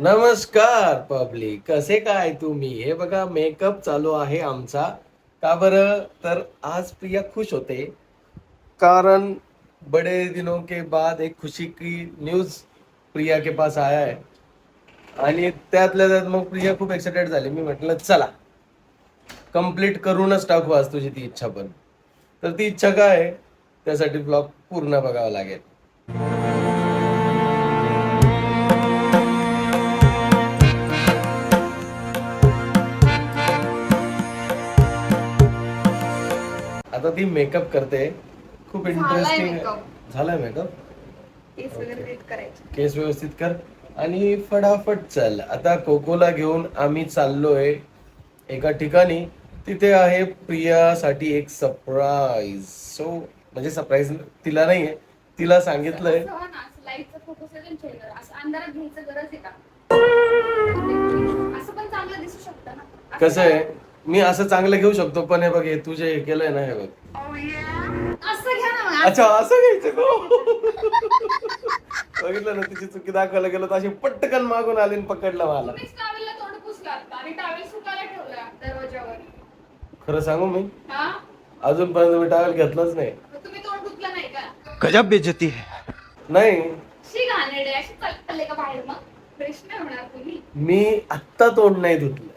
नमस्कार पब्लिक कसे काय तुम्ही? हे बघा मेकअप चालू आहे आमचा. का बरं? तर आज प्रिया खुश होते. कारण बड़े दिनों के बाद एक खुशी की न्यूज प्रिया के पास आया है. आणि त्यातल्या त्यात मग प्रिया खूप एक्साइटेड झाली. मी म्हटलं चला कंप्लीट करूनच टाकू आज तुझी ती इच्छा पण. तर ती इच्छा काय आहे? त्यासाठी ब्लॉग पूर्ण बघावा लागेल. आता ती मेकअप करते. खूप इंटरेस्टिंग. झालाय मेकअप केस व्यवस्थित कर. आणि फटाफट चल. आता कोकोला घेऊन आम्ही चाललोय एका ठिकाणी. तिथे आहे प्रियासाठी एक सरप्राईज सो म्हणजे सरप्राईज तिला नाहीये. तिला सांगितलंय. हो कसं आहे? मी असं चांगलं घेऊ शकतो पण हे बघ हे तुझे हे केलंय ना हे बघ. असं घ्या ना मग, अच्छा असं घ्यायचं गो बघितलं ना तिची चुकी दाखवायला गेलो तर अशी पटकन मागून आली आणि पकडला मला. तुम्हीच आणि सुकायला ठेवला दरवाजावर खरं सांगू मी? हा? अजूनपर्यंत मी टावेल घेतलाच नाही. मग तुम्ही तोंड धुतलं नाही का? गजब बेइज्जती है. नाही. शी घाणेरडे अशी चालले का बाहेर मग? फ्रेश नाही होणार तुम्ही. मी आत्ता तोंड नाही धुतलंय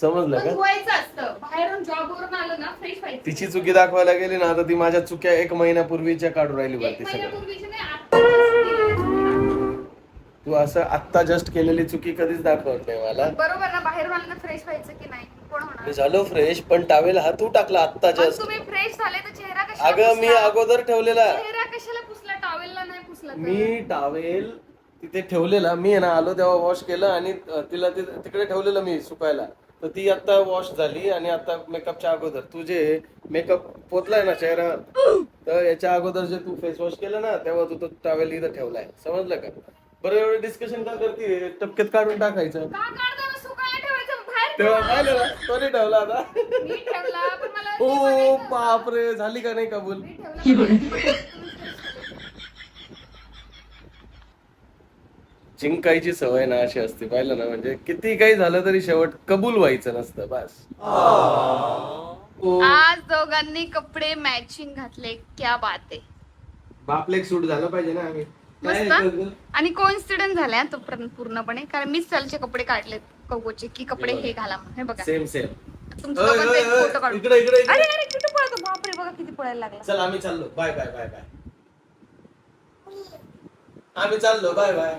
समजलं पण का? धुवायचं असतं. बाहेरून जॉब वरून आलं ना फ्रेश व्हायचं. तिची चुकी दाखवायला गेली ना आता ती माझ्या चुक्या एक महिन्यापूर्वीच्या काढून राहिली एक वरती सगळं. महिन्यापूर्वीची नाही आता तू असं आत्ता जस्ट केलेली चुकी कधीच दाखवत नाही मला. बरोबर ना बाहेरून आलं तर फ्रेश व्हायचं की नाही? कोण होणार? मी झालो फ्रेश पण टावेल हा तू टाकला आत्ता मग जस्ट तुम्ही फ्रेश झाले तर चेहरा कशाला अगं मी पुसला? अगोदर ठेवलेला. चेहरा कशाला पुसला? टॉवेलला नाही पुसला तर? मी टावेल तिथे ठेवलेला. मी आहे ना आलो तेव्हा वॉश केलं आणि अ, तिला ति- तिकडे ठेवलेलं मी सुकायला. तर ती आता वॉश झाली आणि आता मेकअपच्या अगोदर. तुझे मेकअप पोचलाय ना चेहरा तर याच्या अगोदर जे तू फेस वॉश केलं ना तेव्हा तू तो टावेल इथं ठेवलाय. समजलं का? बरं एवढं डिस्कशन का करते टपक्यात काढून टाकायचं. तेव्हा. पाहिलं ना तो नाही ठेवला आता बघायचं. बापरे झाली का नाही कबूल मी ठेवला जिंकायची सवय ना अशी असते पाहिलं ना? म्हणजे किती काही झालं तरी शेवट कबूल व्हायचं नसतं बस. आज दोघांनी कपडे मॅचिंग घातले क्या बात आहे. बापलेक सूट झालं पाहिजे ना आम्ही. काय मस्त. करतो? आणि कोइन्सिडन्स झालाय तो पूर्ण- पूर्णपणे कारण मीच त्याचे कपडे काढलेत कौकोचे की कपडे हे घाला म्हणून. हे बघा. सेम सेम तुमचं दोघांचा एक फोटो काढू इकडे इकडे. अरे अरे किती पळतो. बापरे बघा किती पळायला लागला. चल आम्ही चाललो. Bye bye bye bye. आम्ही चाललो. Bye bye.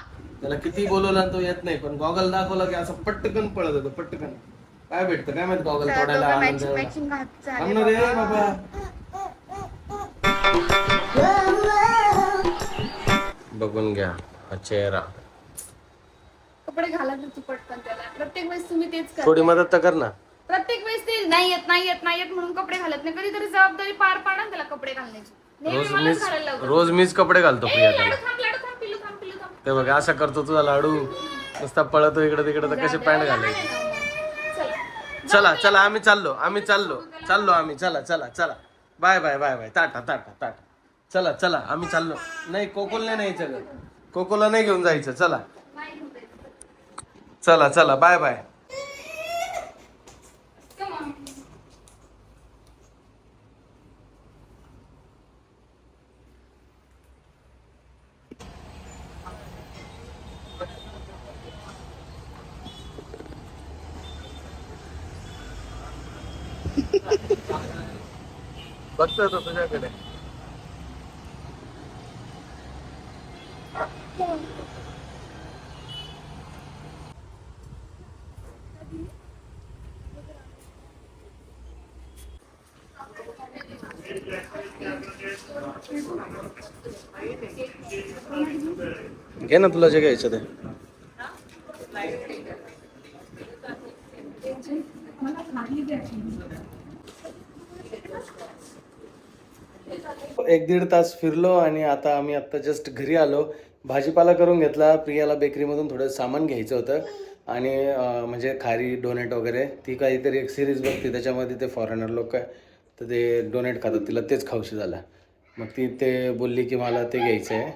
त्याला किती बोलवलं तो येत नाही पण गॉगल दाखवला की असं पटकन पळत होतं पटकन. काय भेटतं? काय माहीत गॉगल तोडायला आनंद रे बाबा. बघून घ्या हा चेहरा. कपडे घाला तर तू पटकन त्याला. प्रत्येक वेळेस तुम्ही तेच करा थोडी मदत तर कर ना. प्रत्येक वेळेस ते नाही येत नाही येत नाही येत म्हणून कपडे घालत नाही. कधीतरी जबाबदारी पार पाडा ना त्याला कपडे घालण्याची. रोज मीच. रोज मीच कपडे घालतो प्रिया त्याला थांब लाडू थांब पिलू थांब पिलू थांब ते बघा असा करतो तुझा लाडू. नुसता पळतो इकडे तिकडे तर कसे पॅन्ट घालायची चला चला आम्ही चाललो आम्ही चाललो चाललो आम्ही. चला चला चला. Bye bye bye bye. Tata tata tata चला चला आम्ही चाललो. नाही कोकोलने नाही न्यायचं कोकोला नाही घेऊन जायचं. चला. चला चला. Bye bye. बघतो तो तुझ्याकडे. घे ना तुला जे घ्यायचं ते. एक दीड तास फिरलो आणि आता आम्ही आता जस्ट घरी आलो. भाजीपाला करून घेतला. प्रियाला बेकरीमधून थोडं सामान घ्यायचं होतं. आणि म्हणजे खारी डोनेट वगैरे ती काहीतरी एक सिरीज बघते. त्याच्यामध्ये ते फॉरेनर लोक आहे. तर ते डोनेट खातात. तिला तेच खाऊशी झालं. मग ती ते बोलली की मला ते घ्यायचं आहे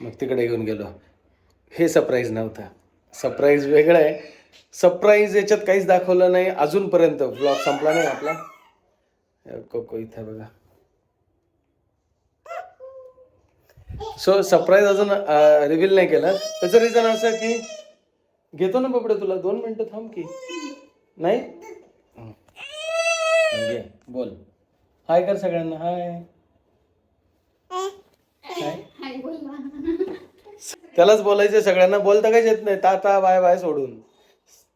मग तिकडे घेऊन गेलो. हे सरप्राईज नव्हतं. सरप्राईज वेगळं आहे. सरप्राईज याच्यात काहीच दाखवलं नाही. अजूनपर्यंत. ब्लॉग संपला नाही आपला. कोको इथं बघा. सो सरप्राईज अजून रिव्हील नाही केलं. त्याचं रिझन असं की घेतो ना बाबडे तुला दोन मिनिटं थांब की. नाही? हं. घे बोल. हाय कर सगळ्यांना. हाय त्यालाच बोलायचं सगळ्यांना. बोलता काहीच येत नाही. टाटा बाय बाय सोडून.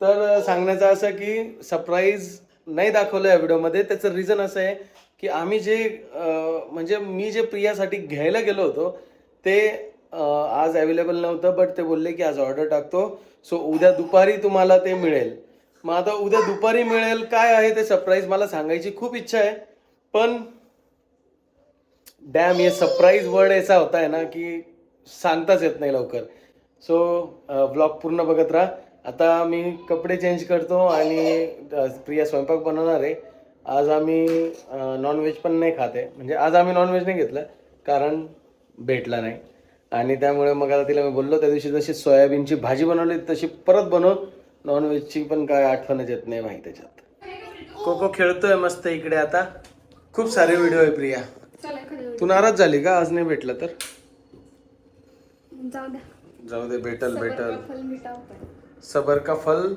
तर सांगण्याचं असं की सरप्राईज नाही दाखवलं या व्हिडिओमध्ये त्याचं रिझन असं आहे की आम्ही जे म्हणजे मी जे प्रियासाठी घ्यायला गेलो होतो ते आज अवेलेबल नव्हतं बट ते बोलले की आज ऑर्डर टाकतो. सो उद्या दुपारी तुम्हाला ते मिळेल. मग आता उद्या दुपारी मिळेल काय आहे ते सरप्राईज मला सांगायची खूप इच्छा आहे. पण डॅम हे सरप्राईज वर्ड असा होता आहे ना की सांगताच येत नाही लवकर. सो ब्लॉग पूर्ण बघत राहा. आता मी कपडे चेंज करतो आणि प्रिया स्वयंपाक बनवणार आहे. आज आम्ही नॉनव्हेज पण नाही खाते. म्हणजे आज आम्ही नॉनव्हेज नाही घेतलं. कारण भेटला नाही. आणि त्यामुळे मग आता तिला मी बोललो त्या दिवशी जशी सोयाबीनची भाजी बनवली तशी परत बनव नॉनव्हेजची पण काय आठवणच येत नाही भाई त्याच्यात. कोको खेळतोय मस्त इकडे आता. खूप सारे व्हिडिओ आहे प्रिया. तू नाराज झाली का? आज नाही भेटलं तर? जाऊ दे भेटल भेटल. सबर का फल?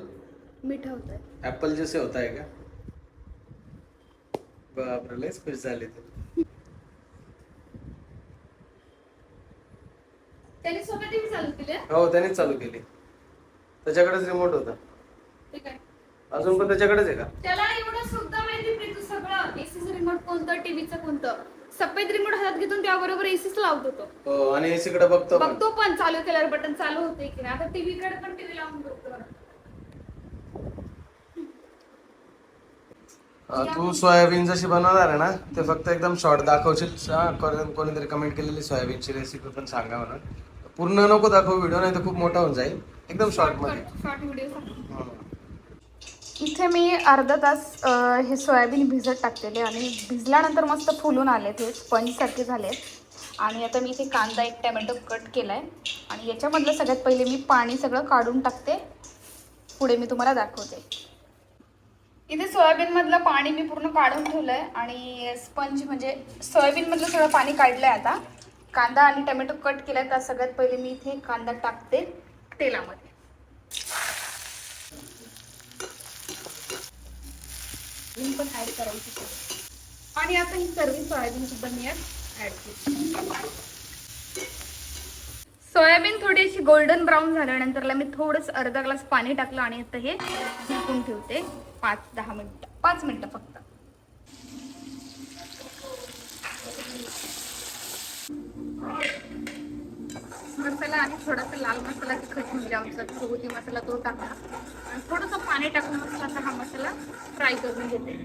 मिठा होत ऍपल जसे होत आहे का? बापरे लयच खुश झाले तू. त्याने स्वतः टीव्ही चालू केली हो त्यानेच चालू केली. त्याच्याकडेच रिमोट होता. अजून पण त्याच्याकडेच आहे का? त्याला एवढं सुद्धा माहिती सगळं. एसीचं रिमोट कोणतं टीव्हीचं कोणतं? सफेद रिमोट हातात घेतून त्याबरोबर एसीच लावतो तो हो आणि एसी कडे बघतो पण बघतो पण चालू केल्यावर बटन चालू होते की नाही. आता टीव्ही कडे पण टीव्ही लावून बघतो. अं, तू सोयाबीन जशी बनवणार आहे ना ते फक्त एकदम शॉर्ट दाखवशील. कोण- कोणीतरी कमेंट केलेली सोयाबीनची रेसिपी पण सांगा म्हणून. पूर्ण नको दाखव व्हिडिओ नाही तर खूप मोठा होऊन जाईल. एकदम शॉर्टमध्ये. शॉर्ट व्हिडिओ हं. इथे मी अर्धा तास अ, हे सोयाबीन भिजत टाकलेले आणि भिजल्यानंतर मस्त फुलून आले ते स्पंजसारखे झालेत. आणि आता मी इथे कांदा एक टॅमॅटो कट केला आहे आणि याच्यामधलं सगळ्यात पहिले मी पाणी सगळं काढून टाकते. पुढे मी तुम्हाला दाखवते. इथे सोयाबीनमधलं पाणी मी पूर्ण काढून ठेवलं आहे आणि स्पंज म्हणजे सोयाबीनमधलं सगळं पाणी काढलं आहे आता. कांदा आणि टमॅटो कट केला तर सगळ्यात पहिले मी इथे कांदा टाकते तेलामध्ये. पण ॲड करायची आणि आता ही सर्व सोयाबीन सुद्धा मी ऍड केली. सोयाबीन थोडी अशी गोल्डन ब्राऊन झाल्यानंतरला मी थोडंसं अर्धा ग्लास पाणी टाकलं आणि आता हे झाकून ठेवते पाच दहा मिनटं. पाच मिनिटं फक्त. मसाला आणि थोडासा लाल मसाला तिखट म्हणजे आमचा घरगुती मसाला तो टाकला. आणि थोडंसं पाणी टाकून मस्त हा मसाला फ्राय करून घेते.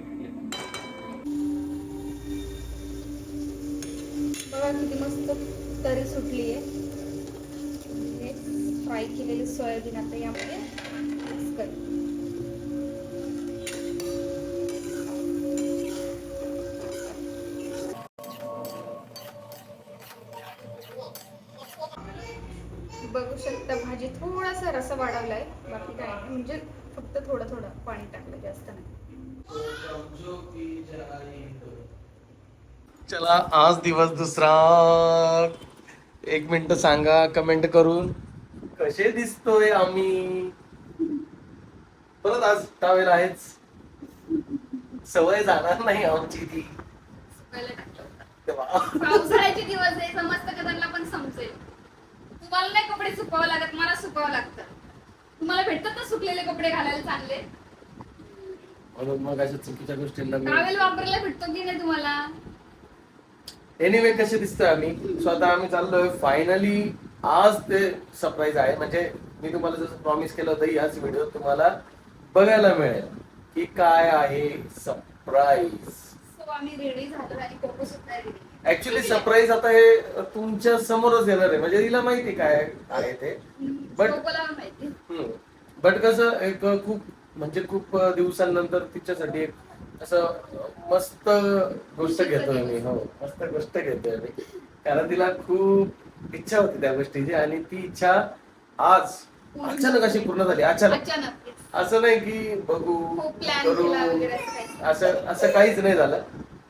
बघा किती मस्त तरी सुटली आहे फ्राय केलेली सोयाबीन आता यामध्ये. बघू शकता भाजी थोडासा रसा वाढवलाय. बाकी काय नाही. म्हणजे फक्त थोडं थोडं पाणी टाकलं जास्त नाही. चला आज दिवस दुसरा. एक मिनिट सांगा कमेंट करून. कसे दिसतोय आम्ही? परत आज टावेल आहेच. सवय जाणार नाही आमची ती टाकलं होतं. तेव्हा पावसाळ्याचे दिवस आहे समजतं का त्यांना पण समजेल तुम्हाला नाही कपडे सुकवावं लागत मला सुकावं लागतं. तुम्हाला भेटतात ना सुकलेले कपडे घालायला चांगले? म्हणून मग अशा चुकीच्या गोष्टींना मी टावेल वापरायला भेटतो की नाही तुम्हाला? एनिवे कसे दिसतोय आम्ही? स्वतः आम्ही चाललोय. फायनली आज ते सरप्राईज आहे. म्हणजे मी तुम्हाला जसं प्रॉमिस केलं होतं याच व्हिडिओ तुम्हाला बघायला मिळेल की काय आहे सरप्राईज सो आम्ही रेडी झालो आणि कोको सुद्धा ऍक्च्युली सरप्राईज आता हे तुमच्या समोरच येणार आहे. म्हणजे तिला माहिती काय आहे ते. बट बट कसं एक खूप म्हणजे खूप दिवसांनंतर तिच्यासाठी एक असं मस्त गोष्ट घेतोय मी. हो मस्त गोष्ट घेतोय मी. कारण तिला खूप इच्छा होती त्या गोष्टीची आणि ती इच्छा आज अचानक अशी पूर्ण झाली. अचानक. असं नाही की बघू करू. असं असं काहीच नाही झालं.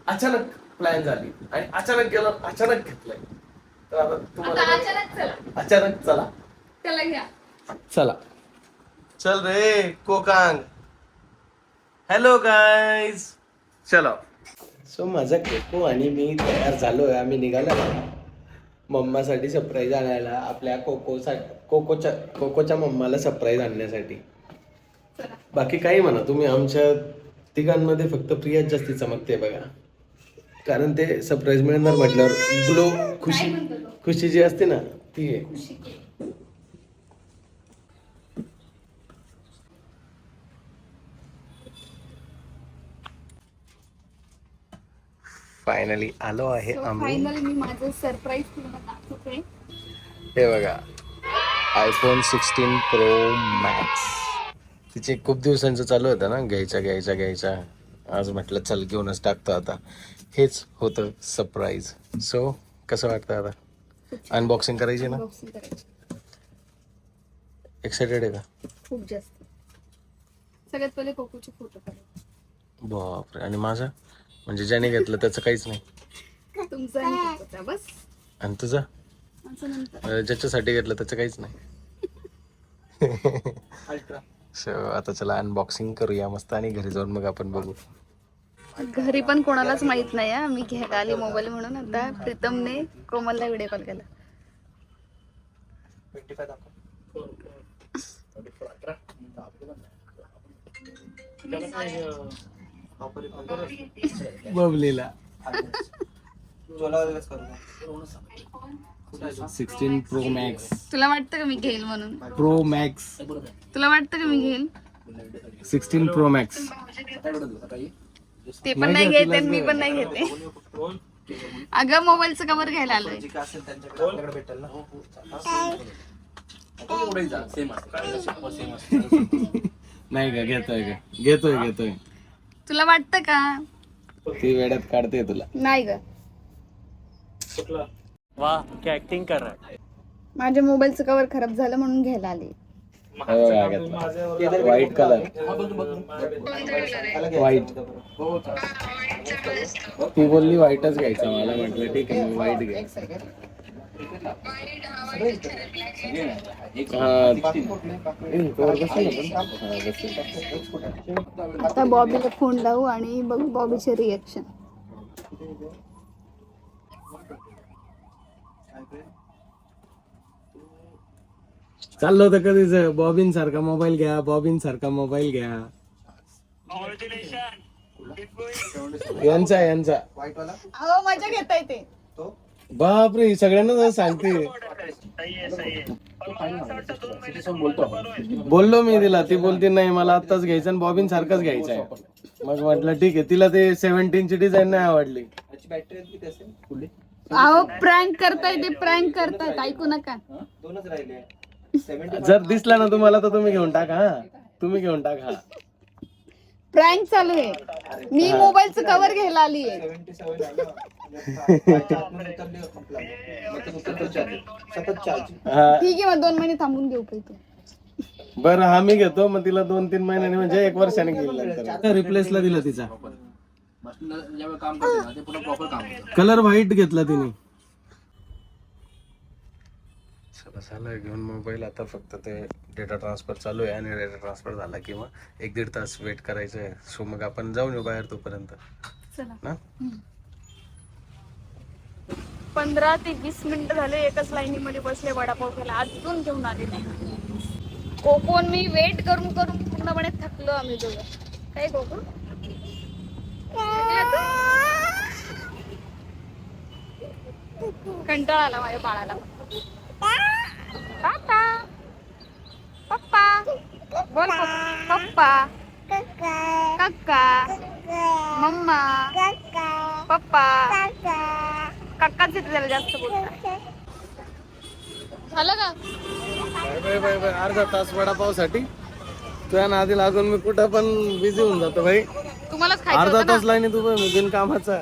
अचानक प्लॅन झाली. आणि अचानक गेलं अचानक घेतलंय. तर आता आता तुम्हाला अचानक चला. अचानक चला. त्याला घ्या. चला. चल रे कोकांग. हॅलो गाईज चलो. सो माझा कोको आणि मी तयार झालोय. आम्ही निघालो. मम्मासाठी सरप्राईज आणायला आपल्या कोकोसाठी कोकोच्या कोकोच्या मम्माला सरप्राईज आणण्यासाठी. चला. बाकी काही म्हणा तुम्ही आमच्या तिघांमध्ये फक्त प्रियाच जास्ती चमकते बघा. कारण ते सरप्राईज मिळणार म्हटल्यावर ग्लो खुशी? खुशी जी असते ना ती आहे. फायनली आलो आहे So आम्ही. फायनल मी माझं सरप्राईज तुम्हाला दाखवते हे बघा आयफोन सिक्स्टीन प्रो मॅक्स तिचे खूप दिवसांचं चालू होतं ना घ्यायचा घ्यायचा घ्यायचा. आज म्हटलं चल घेऊनच टाकतो आता. हेच होतं सरप्राईज सो कसं वाटतं आता? अनबॉक्सिंग करायची ना? एक्सायटेड आहे का? खूप जास्त. सगळ्यात पहिले कोकोचे फोटो काढा बापरे. आणि माझा? म्हणजे ज्याने घेतलं त्याचं काहीच नाही. तुमचा बस. आणि तुझं? ज्याच्यासाठी घेतलं त्याचं काहीच नाही. सो आता चला अनबॉक्सिंग करूया मस्त आणि घरी जाऊन मग आपण बघू. घरी पण कोणालाच माहीत नाही हा. मी घ्यायला आली मोबाईल म्हणून. आता प्रीतमने कोमलला व्हिडिओ कॉल केला. बबलीला. सिक्स्टीन प्रो मॅक्स तुला वाटतं का मी घेईल म्हणून? प्रो मॅक्स तुला वाटतं का मी घेईल? सिक्स्टीन प्रो मॅक्स ते पण नाही घेते आणि मी पण नाही घेते. अगं मोबाईलचं कवर घ्यायला आलोय. नाही का घेतोय का घेतोय घेतोय. तुला वाटतं का? ती वेड्यात काढते तुला. नाही ग. वाह क्या एक्टिंग कर रहा है? माझ्या मोबाईलचं कवर खराब झालं म्हणून घ्यायला आली. व्हाईट कलर व्हाईट ती बोलली व्हाईटच घ्यायचा मला म्हटलं ठीक आहे मी व्हाईट घे. आता बॉबीला फोन लावू आणि बघू बॉबीचे रिएक्शन चाललं होतं कधीच. बॉबिन सारखा मोबाईल घ्या बॉबिन सारखा मोबाईल घ्या. यांचा यांचा. अहो मजा घेता येते बापरे सगळ्यांना सांगते. बोललो मी तिला ती बोलते नाही मला आत्ताच घ्यायचं आणि बॉबिन सारखाच घ्यायचा आहे. मग म्हटलं ठीक आहे. तिला ते सेव्हन्टीन ची डिझाईन नाही आवडली. अहो प्रँक करताय ते प्रँक करतायत. ऐकू नका. जर दिसला ना तुम्हाला तर तुम्ही घेऊन टाका हा. तुम्ही घेऊन टाका. हा प्रँक चालू आहे. मी मोबाईलचं कवर घ्यायला आली आहे. हा. ठीक आहे मग दोन महिने थांबून घेऊ पैसे बरं हा मी घेतो मग तिला दोन तीन महिन्याने म्हणजे एक वर्षाने घेईल रिप्लेसला दिला तिचा. कलर व्हाईट घेतला तिने. झालं घेऊन मोबाईल आता फक्त ते डेटा ट्रान्सफर चालू आहे आणि डेटा ट्रान्सफर झाला की मग एक दीड तास वेट करायचं आहे. सो मग आपण जाऊन येऊ बाहेर तोपर्यंत. चला. ना? पंधरा ते वीस मिनिटं झाले एकाच लाईनीमध्ये बसले वडापाव खायला. अजून घेऊन आले नाही. कोकोन मी वेट करून करून पूर्णपणे थकलो आम्ही दोघं. काय कोको? थकला तू? कंटाळा आला माझ्या बाळाला. पापा पप्पा बोल पप्पा काका मम्मा पप्पा काकाच येते त्याला जास्त बोलता झालं का? Bye bye bye bye. अर्धा तास वडापावसाठी. तुझ्या नादी लागून मी कुठं पण बिझी होऊन जातो भाई. तुम्हालाच खायचं अर्धा होतं ना? तास लाईन तू पण बिन कामाचा